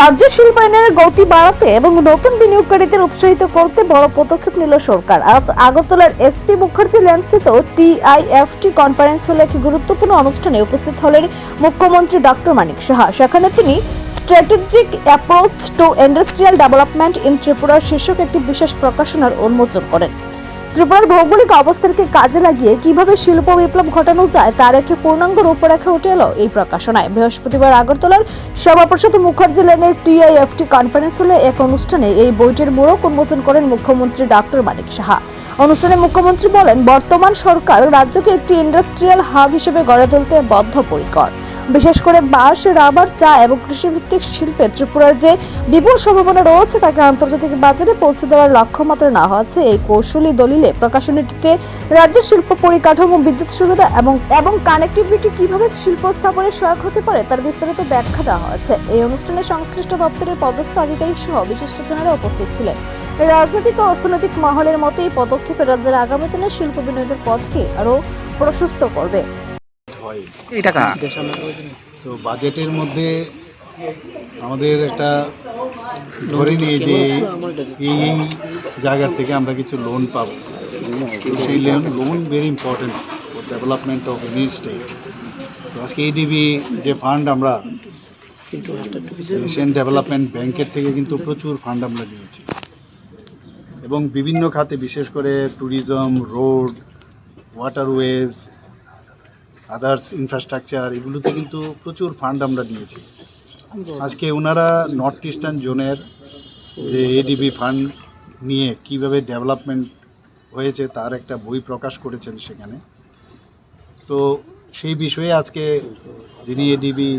রাজ্য শিল্পায়নের গতি বাড়াতে এবং নতুন বিনিয়োগকারীদের উৎসাহিত করতে বড় পদক্ষেপ নিল সরকার। আজ আগরতলার এসপি মুখার্জি ল্যান্ডস্থিত টিআইএফটি কনফারেন্স হলে একটি গুরুত্বপূর্ণ অনুষ্ঠানে উপস্থিত হলেন মুখ্যমন্ত্রী ডক্টর মানিক সাহা। সেখানে তিনি strategic approach to industrial development in Tripura শীর্ষক একটি বিশেষ প্রকাশনার উন্মোচন করেন। ত্রিপুরার ভৌগোলিক অবস্থানকে কাজে লাগিয়ে কীভাবে শিল্প বিপ্লব ঘটানো যায়, তার একটি পূর্ণাঙ্গ রূপরেখা উঠে এলো এই প্রকাশনায়। বৃহস্পতিবার আগরতলার সভাপ্রসাদ মুখার্জি লেনের টিআইএফটি কনফারেন্স হলে এক অনুষ্ঠানে এই বইটির মোড়ক উন্মোচন করেন মুখ্যমন্ত্রী ডক্টর মানিক সাহা। অনুষ্ঠানে মুখ্যমন্ত্রী বলেন, বর্তমান সরকার রাজ্যকে একটি ইন্ডাস্ট্রিয়াল হাব হিসেবে গড়ে তুলতে বদ্ধপরিকর। বিশেষ করে বাঁশ, রাবার, চা এবং কৃষিভিত্তিক শিল্পে ত্রিপুরার যে বিপুল সম্ভাবনা রয়েছে, তাকে আন্তর্জাতিক বাজারে পৌঁছে দেওয়ার লক্ষ্যমাত্রা না হচ্ছে এই কৌশলী দলিলে প্রকাশনীটিতে রাজ্য শিল্প পরিকাঠামো, বিদ্যুৎ সুবিধা এবং এবং কানেক্টিভিটি কীভাবে শিল্প স্থাপনে সহায়ক হতে পারে, তার বিস্তারিত ব্যাখ্যা দেওয়া হয়েছে। এই অনুষ্ঠানে সংশ্লিষ্ট দপ্তরের পদস্থ আধিকারিক সহ বিশিষ্টজনেরা উপস্থিত ছিলেন। রাজনৈতিক ও অর্থনৈতিক মহলের মতে এই পদক্ষেপে রাজ্যের আগামী দিনে শিল্প বিনিয়োগের পথকে আরও প্রশস্ত করবে। হয়। এই টাকা। তো বাজেটের মধ্যে আমাদের একটা ধরে নিয়ে যে এই এই জায়গার থেকে আমরা কিছু লোন পাবো। তো সেই loan loan very important for development of any state তো আজকে এডিবি যে ফান্ড আমরা এশিয়ান ডেভেলপমেন্ট ব্যাংকের থেকে কিন্তু প্রচুর ফান্ড আমরা দিয়েছি। এবং বিভিন্ন খাতে বিশেষ করে tourism road waterways others infrastructure এগুলোতে কিন্তু প্রচুর ফান্ড আমরা দিয়েছি। আজকে ওনারা নর্থ ইস্টার্ন জোনের যে এডিবি ফান্ড নিয়ে কীভাবে ডেভেলপমেন্ট হয়েছে তার একটা বই প্রকাশ করেছেন সেখানে। তো সেই বিষয়ে আজকে যিনি এডিবি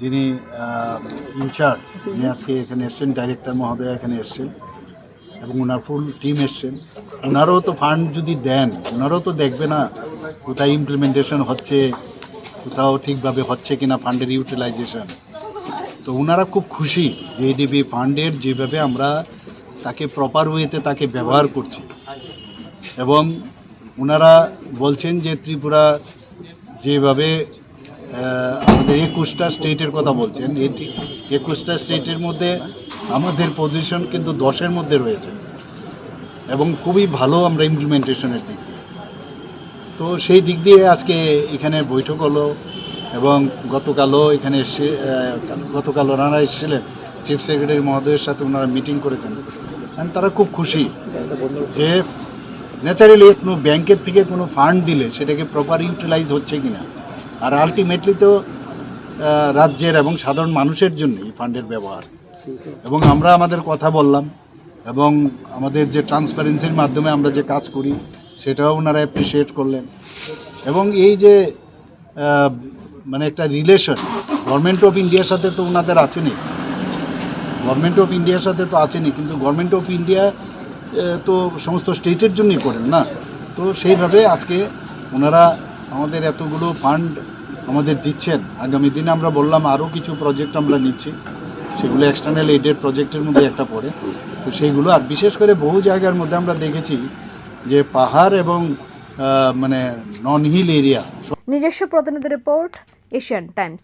যিনি ইনচার্জ যিনি আজকে এখানে এসছেন ডাইরেক্টর মহোদয় এখানে এসছেন এবং ওনার ফুল টিম এসছেন। ওনারও তো ফান্ড যদি দেন ওনারও তো দেখবে না কোথায় ইমপ্লিমেন্টেশন হচ্ছে, কোথাও ঠিকভাবে হচ্ছে কিনা ফান্ডের ইউটিলাইজেশন তো ওনারা খুব খুশি যে এডিবি ফান্ডের যেভাবে আমরা তাকে প্রপার ওয়েতে তাকে ব্যবহার করছি। এবং ওনারা বলছেন যে ত্রিপুরা যেভাবে আমাদের একুশটা স্টেটের কথা বলছেন, এটি একুশটা স্টেটের মধ্যে আমাদের পজিশন কিন্তু দশের মধ্যে রয়েছে। এবং খুবই ভালো আমরা ইমপ্লিমেন্টেশনের দিক দিয়ে। তো সেই দিক দিয়ে আজকে এখানে বৈঠক হলো এবং গতকালও এখানে এসে গতকাল ওনারা এসেছিলেন চিফ সেক্রেটারি মহোদয়ের সাথে ওনারা মিটিং করেছেন। And তারা খুব খুশি যে ন্যাচারালি কোনো ব্যাংকের থেকে কোনো ফান্ড দিলে সেটাকে প্রপার ইউটিলাইজ হচ্ছে কিনা। আর আলটিমেটলি তো রাজ্যের এবং সাধারণ মানুষের জন্য এই ফান্ডের ব্যবহার। এবং আমরা আমাদের কথা বললাম এবং আমাদের যে ট্রান্সপারেন্সির মাধ্যমে আমরা যে কাজ করি, সেটাও ওনারা অ্যাপ্রিসিয়েট করলেন। এবং এই যে মানে একটা রিলেশন গভর্নমেন্ট অফ ইন্ডিয়ার সাথে তো ওনাদের আছেনই। গভর্নমেন্ট অফ ইন্ডিয়ার সাথে তো আছেনই, কিন্তু গভর্নমেন্ট অফ ইন্ডিয়া তো সমস্ত স্টেটের জন্যই করেন না। তো সেইভাবে আজকে ওনারা আমাদের এতগুলো ফান্ড আমাদের দিচ্ছেন। আগামী দিনে আমরা বললাম আরও কিছু প্রজেক্ট আমরা নিচ্ছি। সেগুলো এক্সটার্নাল এইডেড প্রজেক্টের মধ্যে একটা পড়ে তো সেইগুলো আর বিশেষ করে বহু জায়গার মধ্যে আমরা দেখেছি যে পাহাড় এবং আহ, মানে নন হিল এরিয়া নিজস্ব প্রতিনিধি রিপোর্ট এশিয়ান টাইমস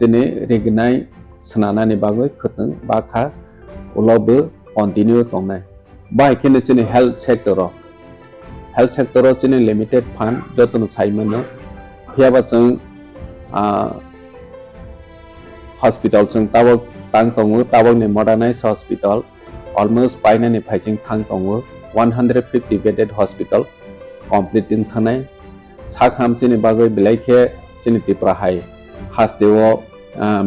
दिनै रेगनाय सोनानानै बागै खोथों बाखा उलावबो कन्टिनिउ दंनाय बाहायखिनो जोंनि हेल्थ सेक्टराव हेल्थ सेक्टराव जोंनि लिमिटेड फान्ड जतन साइमोनो हियाबा जों हस्पिटल चाहिँ तब ताङतङ हो तबाउने मडा नै छ हस्पिटल अलमोस्ट पाइन नि फाइचिङ थाङतङ हो one hundred fifty bedded hospital complete दिन थानै साखाम चाहिँ बागै बिलाइखे चाहिँ तिप्रा हाय हास्तेव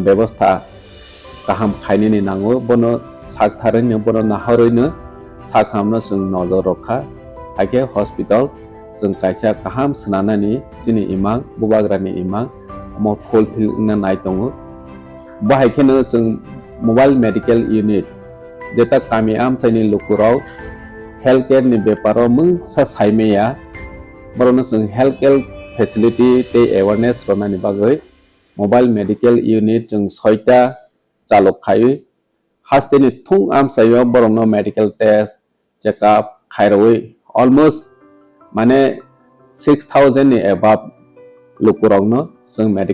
व्यवस्था गाहाम खाइने नि नाङो बनो सागथारैनो बनो नाहरैनो साखामनो जों नजर रखा हाइखे हस्पिटल जों कायसा गाहाम सोनानानि जोंनि इमां बुबाग्रानि इमां मोर फुलफिल नाय दङ बाहायखैनो जों मोबाइल मेडिकल युनिट जेता गामि आमसायनि लुकुराव हेल्थ केयारनि बेपाराव मों सासायमेया बरनो जों हेल्थ केयार फेसिलिटि ते एवारनेस बनानि बागै मोबाइल मेडिकल युनिट जों सयता चालु खायो हास्तेनि थुं आमसायाव बरनो मेडिकल टेस्ट चेकआप खायरवै अलमोस्ट माने सिक्स थाउजेन्डनि एभाब लुकुरावनो some medical